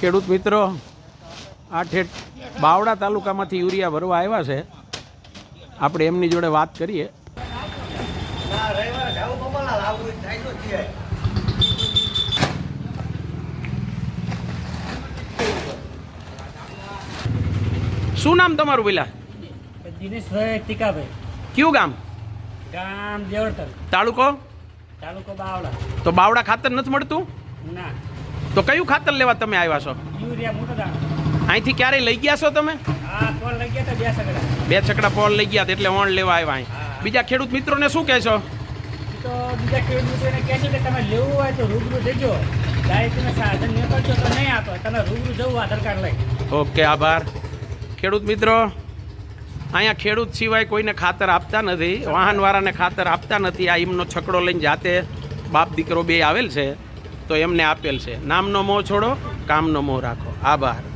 ખેડૂત મિત્રો આ ઠેઠ બાવડા તાલુકામાંથી યુરિયા ભરવા આવ્યા છે. આપણે એમની જોડે વાત કરીએ. શું નામ તમારું પેલા? દિનેશભાઈ ટીકાભાઈ. કયું ગામ? ગામ દેવળતર તાલુકો? તાલુકો બાવડા. તો બાવડા ખાતર નથી મળતું? તો કયું ખાતર લેવા તમે આવ્યા છો? અહીંથી ક્યારે લઈ ગયા છો તમે? બે છકડા. પોલ લઈ ગયા એટલે ઓણ લેવા આવ્યા અહીં. બીજા ખેડૂત મિત્રોને શું કહેશો? બીજા ખેડૂત મિત્રોને કહે કે તમે લેવું હોય તો રૂબરૂ જજો. ડાયરેક્ટ તમે સાધન નીકળશો તો નહીં આપો. તમે રૂબરૂ જવું આધાર કાર્ડ લઈ. ઓકે આભાર. ખેડૂત મિત્રો અહીંયા ખેડૂત સિવાય કોઈને ખાતર આપતા નથી. વાહનવાળાને ખાતર આપતા નથી. આ એમનો છકડો લઈને જાતે બાપ દીકરો બે આવેલ છે. તો એમને આપેલ છે. નામનો મોં છોડો કામનો મોં રાખો. આભાર.